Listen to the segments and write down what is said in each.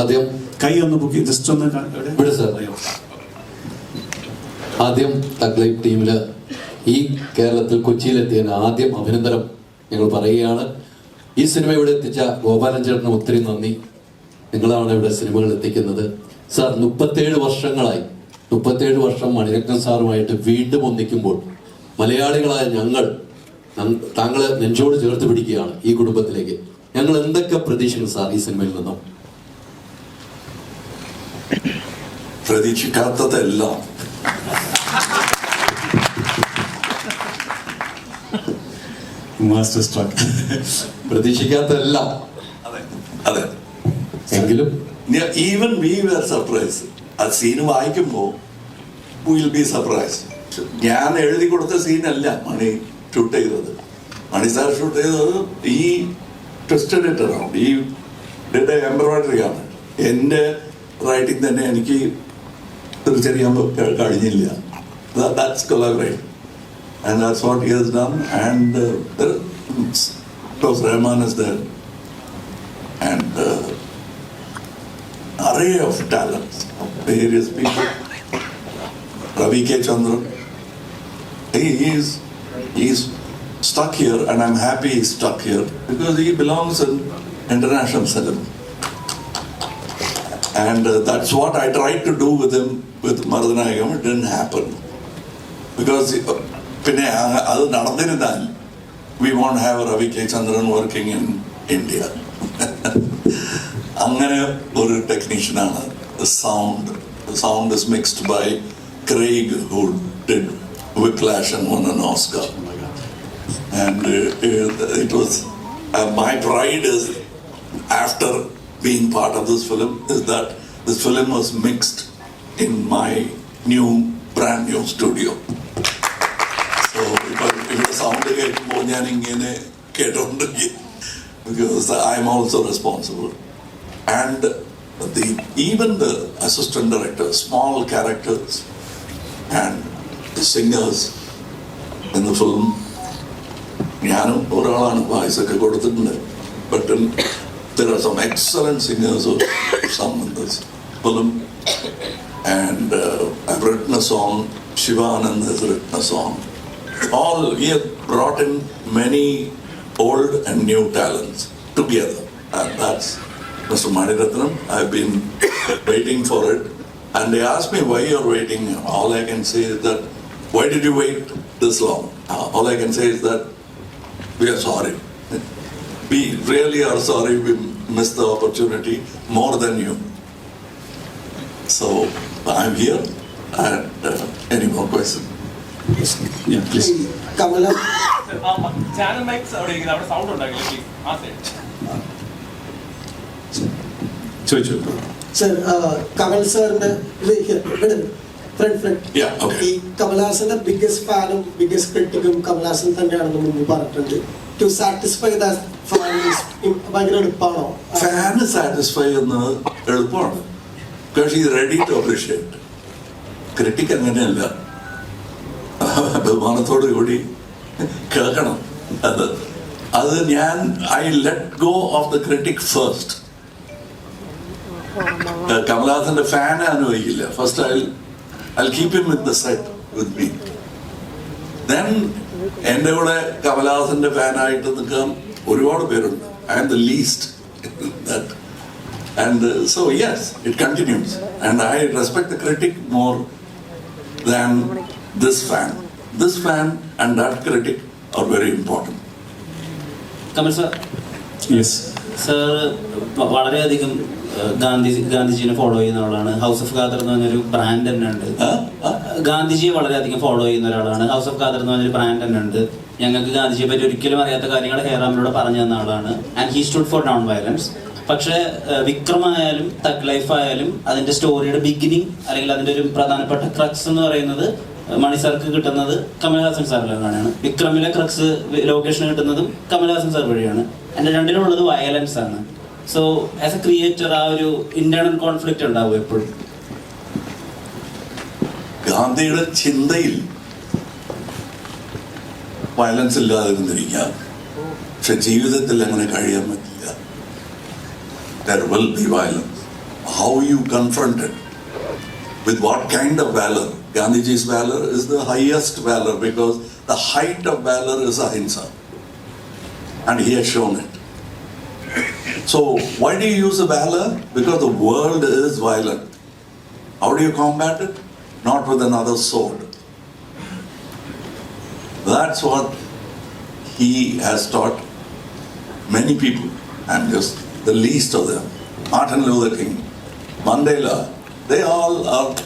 ആദ്യം കൈ ഒന്ന് ബുക്ക് ജസ്റ്റ് ഒന്ന്? ഇവിടെ സർ. ആദ്യം തക്ലൈഫ് ടീമിൽ ഈ കേരളത്തിൽ കൊച്ചിയിലെത്തിയതിന് ആദ്യം അഭിനന്ദനം ഞങ്ങൾ പറയുകയാണ്. ഈ സിനിമ ഇവിടെ എത്തിച്ച ഗോപാലൻ ചേട്ടന് ഒത്തിരി നന്ദി. നിങ്ങളാണ് ഇവിടെ സിനിമകൾ എത്തിക്കുന്നത്. സാർ മുപ്പത്തേഴ് വർഷങ്ങളായി. മുപ്പത്തേഴ് വർഷം മണിരത്നം സാറുമായിട്ട് വീണ്ടും ഒന്നിക്കുമ്പോൾ മലയാളികളായ ഞങ്ങൾ താങ്കളെ നെഞ്ചോട് ചേർത്ത് പിടിക്കുകയാണ് ഈ കുടുംബത്തിലേക്ക്. ഞങ്ങൾ എന്തൊക്കെ പ്രതീക്ഷകൾ സാർ ഈ സിനിമയിൽ നിന്നും? പ്രതീക്ഷിക്കാത്തതെല്ലാം മാസ്റ്റർ സ്ട്രക്ക് പ്രതീക്ഷിക്കാത്തതെല്ലാം അതെ. എങ്കിലും ഈവൻ വി വെർ സർപ്രൈസ് ആ സീൻ വായിക്കുമ്പോൾ വിൽ ബി സർപ്രൈസ് ഞാൻ എഴുതി കൊടുത്ത സീനല്ല മണി ഷൂട്ട് ചെയ്തത്. മണി സാർ ഷൂട്ട് ചെയ്തത് ഈ ട്വിസ്റ്റഡ് ഇട്ട് അറൗണ്ട് ഈ എംബ്രോയിഡറി ആണ്. എന്റെ റൈറ്റിംഗ് തന്നെ എനിക്ക് തിരിച്ചറിയാൻ പ- കഴിഞ്ഞില്ല that's collaborate and that's what he has done. And uh, there, of course, Rahman is there, and uh, array of talents of various people. Ravi K. Chandran, he is he's stuck here, and I'm happy he's stuck here because he belongs in international cinema. And uh, that's what I tried to do with him with Maradanayagam. It didn't happen. because uh, പിന്നെ ആ- അത് നടന്നിരുന്നാൽ we won't have Ravi K Chandran working in India അങ്ങനെ ഒരു ടെക്നീഷ്യനാണ് sound sound is mixed by Craig who did Whiplash and won an Oscar. And uh, uh, it was uh, my pride is after being part of this film is that this film was mixed in my new brand new studio. So ഇപ്പൊ ഇവിടെ sound കേൾക്കുമ്പോൾ ഞാൻ ഇങ്ങനെ കേട്ടോണ്ടിരിക്കും because I am also responsible. And the even the assistant director, small characters and the singers in the film ഞാനും ഒരാളാണ് voice ഒക്കെ കൊടുത്തിട്ടുണ്ട് but there are some excellent singers of some in and uh, I've written a song Shivanand has written a song. All he has brought in many old and new talents together. And that's Mr. Maniratnam. I've been waiting for it. And they asked me why you're waiting? All I can say is that why did you wait this long? Uh, all I can say is that we are sorry. We really are sorry we missed the opportunity more than you. So I'm here and uh, any more questions? Yeah, please. കമല channel mics അവിടെ ഇരിക്കുന്നത് അവിടെ sound ഉണ്ടാക്കില്ല please ആ side ചോദിച്ചു sir Kamal സാറിന്റെ front front Yeah, okay. ഈ കമൽഹാസന്റെ ബിഗ്ഗസ്റ്റ് ഫാനും ബിഗ്ഗസ്റ്റ് ക്രിട്ടിക്കും കമൽഹാസൻ തന്നെയാണെന്ന് മുമ്പ് പറഞ്ഞിട്ടുണ്ട് ടു സാറ്റിസ്ഫൈ ദ ഭയങ്കര എളുപ്പമാണോ ഫാന് സാറ്റിസ്ഫൈ ചെയ്യുന്നത് എളുപ്പമാണ്. ബിക്കോസ് ഈ റെഡി ടു അപ്രീഷിയേറ്റ് ക്രിട്ടിക് അങ്ങനെയല്ല. ബഹുമാനത്തോടു കൂടി കേൾക്കണം. അത് അത് ഞാൻ I let go of the critic first കമലഹാസന്റെ fan അനുഭവിക്കില്ല. First I I keep him with the set with me then എന്റെ കൂടെ കമലഹാസന്റെ ഫാനായിട്ട് നിൽക്കാൻ ഒരുപാട് പേരുണ്ട്. I am the least that and so yes it continues and I respect the critic more than this fan this fan and that critic are very important Kamal sir. Yes sir വളരെയധികം Gandhi ഗാന്ധിജിനെ follow ചെയ്യുന്ന ആളാണ്. House of Khader എന്ന് പറഞ്ഞൊരു brand തന്നെ ഉണ്ട്. ഗാന്ധിജിയെ വളരെയധികം follow ചെയ്യുന്ന ഒരാളാണ്. ഹൗസ് ഓഫ് ഖാദർ എന്ന് പറഞ്ഞൊരു ബ്രാൻഡ് തന്നെ ഉണ്ട്. ഞങ്ങൾക്ക് ഗാന്ധിജിയെ പറ്റി ഒരിക്കലും അറിയാത്ത കാര്യങ്ങൾ ഹേറാമിലൂടെ പറഞ്ഞു തന്ന ആളാണ്. And he stood for non violence പക്ഷേ വിക്രം വിക്രമായാലും തഗ് ലൈഫ് ആയാലും അതിന്റെ സ്റ്റോറിയുടെ ബിഗിനിങ് അല്ലെങ്കിൽ അതിന്റെ ഒരു പ്രധാനപ്പെട്ട ക്രക്സ് എന്ന് പറയുന്നത് മണി സാർക്ക് കിട്ടുന്നത് കമൽഹാസൻ സാറിലാണ് വിക്രമിലെ ക്രക്സ് ലൊക്കേഷൻ കിട്ടുന്നതും കമൽഹാസൻ സാർ വഴിയാണ്. എന്റെ രണ്ടിലുള്ളത് വയലൻസ് ആണ്. സോ ആസ് എ ക്രിയേറ്റർ ആ ഒരു ഇന്റേണൽ കോൺഫ്ലിക്റ്റ് ഉണ്ടാവും എപ്പോഴും. ഗാന്ധിയുടെ ചിന്തയിൽ വയലൻസ് ഇല്ലാതിരുന്നിരിക്കാം പക്ഷെ ജീവിതത്തിൽ അങ്ങനെ കഴിയാൻ പറ്റില്ല there will be violence how you confront it. With what kind of valor? Gandhiji's valor is the highest valor because the height of valor is ahimsa. And he has shown it. So, why do you use the valor? Because the world is violent. How do you combat it? Not with another sword. That's what he has taught many people. I'm just the least of them. Martin Luther King, Mandela, they all are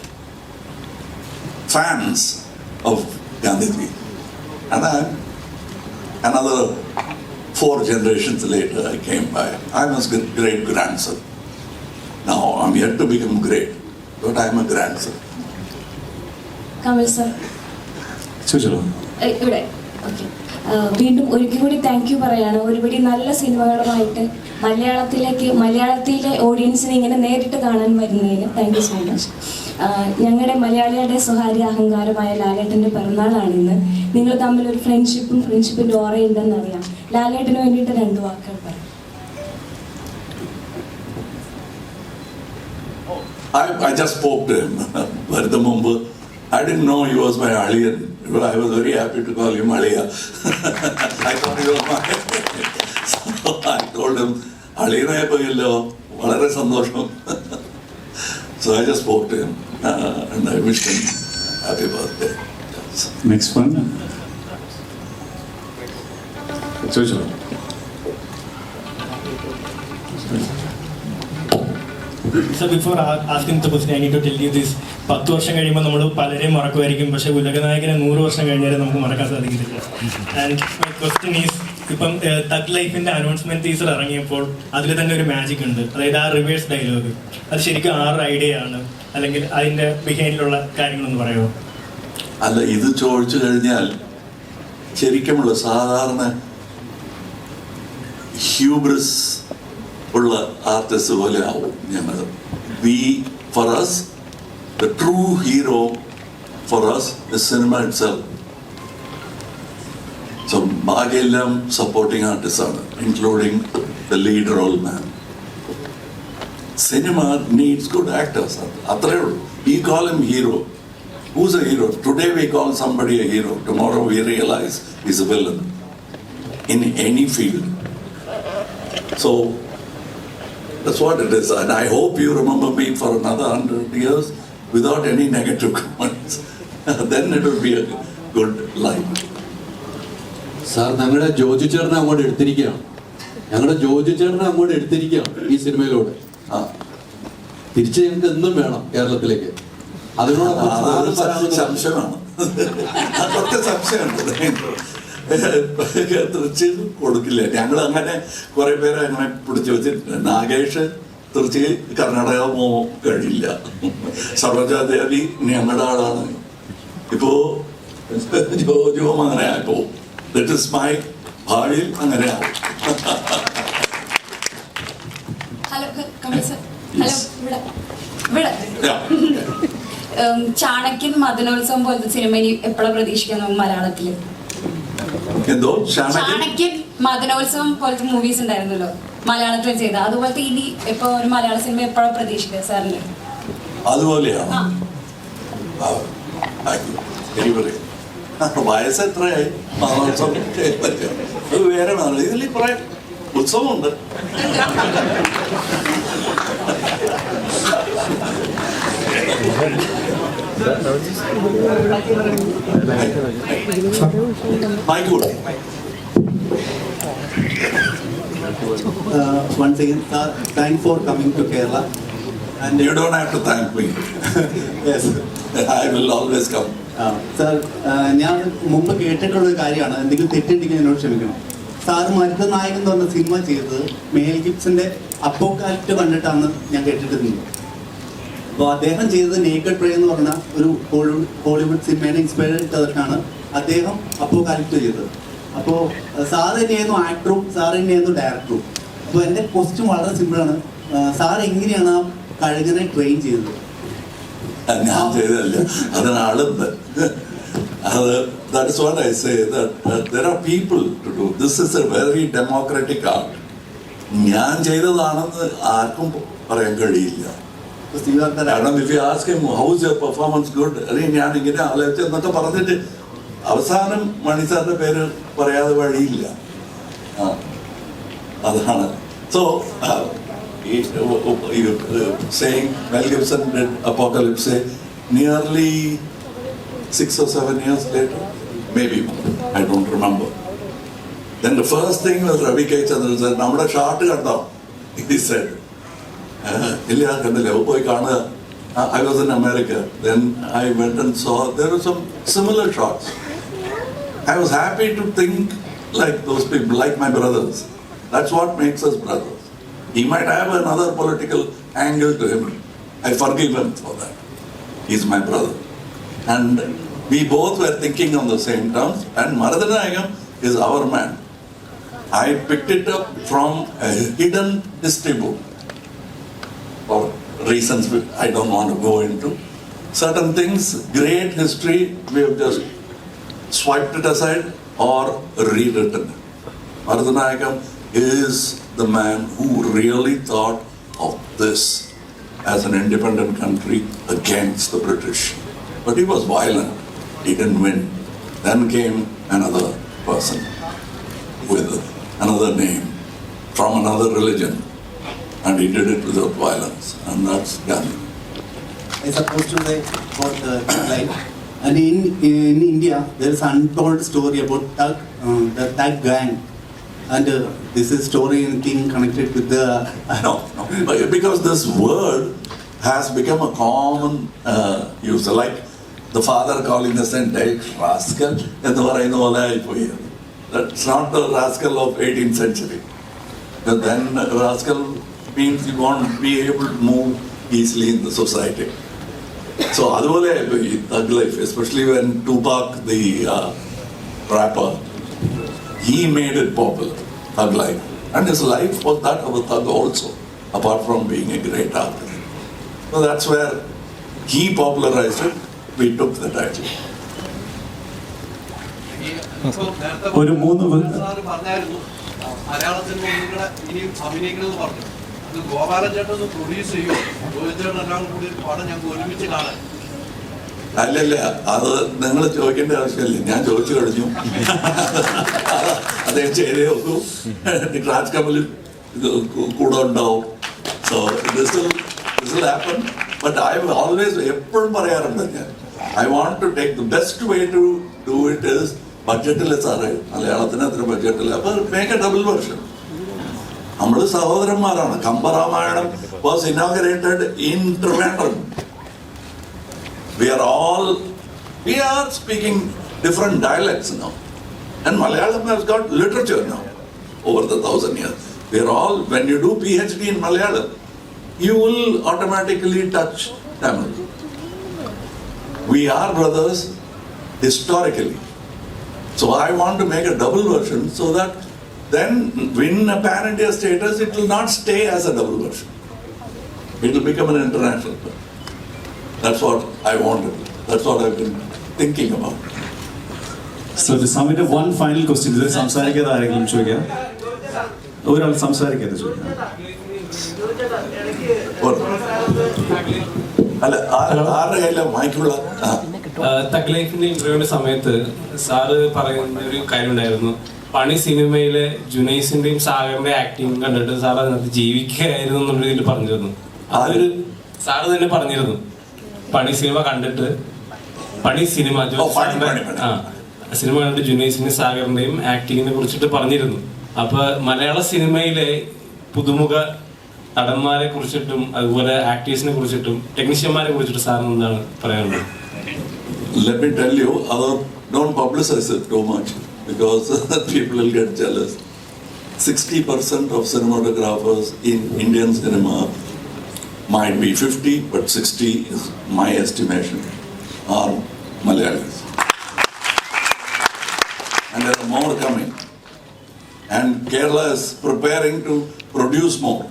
fans of Gandhiji. And I, another four generations later, I came by. I'm his great grandson. Now I'm yet to become great, but I'm a grandson. Kamal sir. ഇവിടെ. Okay. വീണ്ടും ഒരിക്കൽ കൂടി thank you പറയാണ്. ഒരുപടി നല്ല സിനിമകളുമായിട്ട് മലയാളത്തിലേക്ക് മലയാളത്തിലെ ഓഡിയൻസിനെ ഇങ്ങനെ നേരിട്ട് കാണാൻ വരുന്നതിന് താങ്ക് യു സോ മച്ച് ഞങ്ങളുടെ മലയാളികളുടെ സ്വകാര്യ അഹങ്കാരമായ ലാലേട്ടന്റെ പിറന്നാളാണ് ഇന്ന്. നിങ്ങൾ തമ്മിൽ ഒരു ഫ്രണ്ട്ഷിപ്പും ഫ്രണ്ട്ഷിപ്പിന്റെ ഓറയുണ്ടെന്നറിയാം ലാലേട്ടന് വേണ്ടിയിട്ട് രണ്ടു വാക്കുകൾ പറയാം. I, I just spoke to him Mumbu. I didn't know he was my Aliyan. I was very happy to call him Aliya. I thought he was my. so I told him, അളിയനായ പോയല്ലോ വളരെ സന്തോഷം so I just spoke to him uh, and I wished him happy birthday. Next one ചോദിച്ചോളൂ So before a- asking the question, I need to tell you this. പത്ത് വർഷം കഴിയുമ്പോൾ നമ്മൾ പലരെയും മറക്കുമായിരിക്കും. പക്ഷെ ഉലകനായകനെ നൂറ് വർഷം കഴിഞ്ഞാലും നമുക്ക് മറക്കാൻ ഈസ് ഇപ്പം തഗ് ലൈഫിന്റെ അനൗൺസ്മെന്റ് ടീസർ ഇറങ്ങിയപ്പോൾ അതിൽ തന്നെ ഒരു മാജിക് ഉണ്ട്. അതായത് ആ റിവേഴ്സ് ഡയലോഗ് അത് ശരിക്കും ആറ് ഐഡിയ ആണ്. അല്ലെങ്കിൽ അതിന്റെ ബിഹൈൻഡിലുള്ള കാര്യങ്ങളൊന്ന് പറയുമോ അല്ല ഇത് ചോദിച്ചു കഴിഞ്ഞാൽ ശരിക്കുമുള്ള സാധാരണ ഹ്യൂബ്രസ് ഉള്ള ആർട്ടിസ്റ്റ് പോലെ ആവും ഞങ്ങൾ we for the true hero for us is cinema itself. So Bhagellam supporting artisan, including the lead role man. Cinema needs good actors. We call him hero. Who's a hero? Today we call somebody a hero. Tomorrow we realize he's a villain in any field. So that's what it is. And I hope you remember me for another hundred years without any negative comments. then it will be a good life. Sir ഞങ്ങളുടെ ജോജു ചേട്ടനെ അങ്ങോട്ട് എടുത്തിരിക്കുകയാണ് ഞങ്ങളുടെ ജോജു ചേട്ടനെ അങ്ങോട്ട് എടുത്തിരിക്കുകയാണ് ഈ സിനിമയിലൂടെ ആ. തിരിച്ച് ഞങ്ങൾക്ക് എന്നും വേണം കേരളത്തിലേക്ക് അതിനോട്. സംശയമാണ് അതൊക്കെ സംശയമുണ്ട് തൃച്ചി കൊടുക്കില്ല ഞങ്ങൾ അങ്ങനെ കുറെ പേരെ അങ്ങനെ പിടിച്ചു വെച്ചിട്ടുണ്ട് നാഗേഷ് തൃച്ചി കർണാടക പോകാൻ കഴിയില്ല സരോജാദേവി ഞങ്ങളുടെ ആളാണ്. ഇപ്പോ ജോജുവും അങ്ങനെ ആയിപ്പോ. ദറ്റ് ഇസ് മൈ ഭാവിയിൽ അങ്ങനെ ആവും. ചാണക്യൻ മദനോത്സവം പോലത്തെ സിനിമ ഇനി എപ്പോഴാണ് പ്രതീക്ഷിക്കുന്നത് മലയാളത്തിൽ? എന്തോ? ചാണക്യൻ? മദനോത്സവം പോലത്തെ മൂവീസ് ഉണ്ടായിരുന്നല്ലോ. മലയാളത്തിൽ ചെയ്ത അതുപോലത്തെ ഇനി ഇപ്പൊ ഒരു മലയാള സിനിമ എപ്പോഴാണ് പ്രതീക്ഷിക്കുക സാറിന്? അതുപോലെയാണ് വയസ്സ് എത്രയായി? അത് വേറെ ഇതിൽ കുറെ ഉത്സവമുണ്ട്. മൈക്ക് കൊടുക്കും. Uh, once again, sir, thanks for coming to Kerala. And You don't have to thank me. yes, I will always come. Sir uh, ഞാൻ മുമ്പ് കേട്ടിട്ടുള്ള ഒരു കാര്യമാണ് എന്തെങ്കിലും തെറ്റുണ്ടെങ്കിൽ എന്നോട് ക്ഷമിക്കണം സാർ മരുത നായകൻ എന്ന് പറഞ്ഞ സിനിമ ചെയ്തത് മേൽ ഗിപ്സിന്റെ അപ്പോക്കാലിറ്റ് കണ്ടിട്ടാണ് ഞാൻ കേട്ടിട്ടുണ്ട് അപ്പോൾ അദ്ദേഹം ചെയ്തത് നേക്കഡ് പ്രേ എന്ന് പറഞ്ഞ ഒരു ഹോളിവുഡ് ഹോളിവുഡ് സിനിമയുടെ ഇൻസ്പയർ ചെയ്തിട്ടാണ് അദ്ദേഹം അപ്പോക്കാലിറ്റ് ചെയ്തത് അപ്പോൾ സാർ തന്നെയായിരുന്നു ആക്ടറും സാർ തന്നെയായിരുന്നു ഡയറക്ടറും അപ്പോൾ എന്റെ ക്വസ്റ്റ്യൻ വളരെ സിമ്പിളാണ് സാർ എങ്ങനെയാണ് ആ കഴുകനെ ട്രെയിൻ ചെയ്തത്? ഞാൻ ചെയ്തല്ല അതിനാളുണ്ട് അത് that is what I say there are people to do this is a very democratic art ഞാൻ ചെയ്തതാണെന്ന് ആർക്കും പറയാൻ കഴിയില്ല. കാരണം if you ask him how's your performance good? അല്ലെങ്കിൽ ഞാൻ ഇങ്ങനെ ആലോചിച്ച് എന്നൊക്കെ പറഞ്ഞിട്ട് അവസാനം മണി സാറിന്റെ പേര് പറയാതെ വഴിയില്ല അതാണ് so years later, maybe more, I don't remember. Then the first thing was Ravi K. Chandran said, നമ്മുടെ ഷാർട്ട് കണ്ടോ. "Uh, ഇല്ല കണ്ടില്ല "ഓ, പോയി കാണുക I was in America then I and so there some similar shots I was happy to think like those people, like my brothers. That's what makes us brothers. He might have another political angle to him. I forgive him for that. He's my brother. And we both were thinking on the same terms, and Maradanayagam is our man. I picked it up from a hidden history book for reasons I don't want to go into. Certain things, great history, we have just swiped it aside or rewritten it. Maradanayagam is the man who really thought of this as an independent country against the British. But he was violent. He didn't win. Then came another person with another name from another religion. And he did it without violence. And that's Gandhi. I supposed to say about the uh, life. And in, in India, there is untold story about Thug, uh, the Thug gang. And uh, this is story and thing connected with the. No, no. But Because this word has become a common uh, use. Like the father calling the son, hey, rascal, എന്ന് പറയുന്ന പോലെ ആയിപ്പോയി. That's not the rascal of 18th century. But then rascal means you won't be able to move easily in the society. So അതുപോലെ ആയിപ്പോയി thug life, especially when Tupac, the uh, rapper, he made it popular, thug life. And his life was that of a thug also, apart from being a great artist. So that's where he popularized it, we took the title. ഒരു മൂന്ന് വ- പറഞ്ഞായിരുന്നു മലയാള cinema ഒന്നുകൂടെ ഇനിയും അഭിനയിക്കണമെന്ന് പറഞ്ഞു അത് ഗോപാലൻ ചേട്ടൻ ഒന്ന് പ്രൊഡ്യൂസ് ചെയ്യുമോ ഗോവിന്ദേട്ടൻ എല്ലാം കൂടി ഒരു പടം ഞങ്ങൾക്ക് ഒരുമിച്ച് കാണാൻ. അല്ലല്ല അത് നിങ്ങൾ ചോദിക്കേണ്ട ആവശ്യമില്ല. ഞാൻ ചോദിച്ചു കഴിഞ്ഞു. അദ്ദേഹം ചെയ്തേ ഒന്നു രാജ് കമലും ഇത് കൂടെ ഉണ്ടാവും. So this this happen but I always എപ്പോഴും പറയാറുണ്ട് ഞാൻ. I want to take the best way to do it is ബഡ്ജറ്റില്ല സാറേ. മലയാളത്തിന് അത്ര ബഡ്ജറ്റില്ല അപ്പൊ മേക്ക് എ ഡബിൾ വെർഷൻ നമ്മൾ സഹോദരന്മാരാണ് Kambaramayanam was inaugurated in Trivandrum we are all we are speaking different dialects now and malayalam has got literature now over the thousand years we are all when you do phd in malayalam you will automatically touch tamil we are brothers historically so i want to make a double version so that then win a pan india status it will not stay as a double version it will become an international film that's what I wanted. That's what I've been thinking about. So the summit of up, one final question. ഇതിൽ സംസാരിക്കാതെ ആരെങ്കിലും ചോദിക്കാം ഒരാൾ സംസാരിക്കാതെ ചോദിക്കാം What? അല്ല ആരുടെ കയ്യിലാണ് ആ തഗ് ലൈഫിന്റെ ഇന്റർവ്യൂവിന്റെ സമയത്ത് സാറ് പറയുന്ന ഒരു കാര്യം ഉണ്ടായിരുന്നു പണി സിനിമയിലെ ജുനൈസിന്റെയും സാഗറിന്റെ ആക്ടിങ് കണ്ടിട്ട് സാർ അതിനകത്ത് ജീവിക്കുകയായിരുന്നു എന്നുള്ള രീതിയിൽ പറഞ്ഞിരുന്നു. അതൊരു സാറ് തന്നെ പറഞ്ഞിരുന്നു. പണി സിനിമ കണ്ടിട്ട് പണി സിനിമ. ആ സിനിമ കണ്ടിട്ട് ജുനൈസിന്റെയും സാഗറിന്റെയും ആക്ടിങ്ങിനെ കുറിച്ചിട്ട് പറഞ്ഞിരുന്നു. അപ്പൊ മലയാള സിനിമയിലെ പുതുമുഖ നടന്മാരെ കുറിച്ചിട്ടും അതുപോലെ ആക്ടേഴ്സിനെ കുറിച്ചിട്ടും ടെക്നീഷ്യന്മാരെ കുറിച്ചിട്ട് സാറിന് എന്താണ് പറയാനുള്ളത്? Let me tell you, much because people will get jealous. 60% of cinematographers in Indian cinema might be 50, but 60 is my estimation, are Malayalis. And there are more coming. And Kerala is preparing to produce more.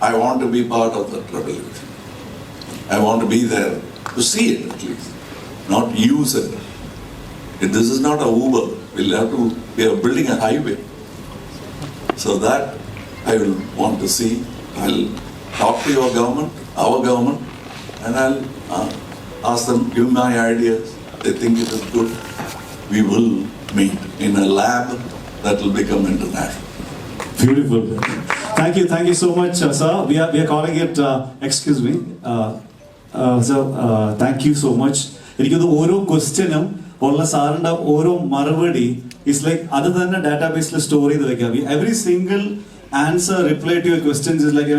I want to be part of that revolution. I want to be there to see it at least, not use it. This is not a Uber. We'll have to, we are building a highway. So that I will want to see. I'll talk to your government, our government, and I'll uh, ask them, give my ideas. They think it is good. We will meet in a lab that will become international. Beautiful. Thank you, thank you so much, uh, sir. We are, we are calling it, uh, excuse me, uh, uh, sir, uh, thank you so much. എനിക്കത് ഓരോ ക്വസ്റ്റ്യനും ഉള്ള സാറിന്റെ ഓരോ മറുപടി is like അത് തന്നെ ഡാറ്റാബേസിൽ സ്റ്റോർ ചെയ്ത് വെക്കാം every single answer reply to your questions is like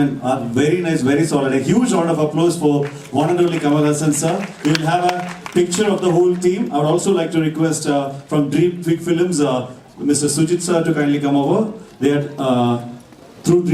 very nice very solid a huge round of applause for one and only Kamal Haasan sir you will have a picture of the whole team. I would also like to request uh, from Dream Big Films, uh, Mr. Sujit sir to kindly come over. They are uh, through Dream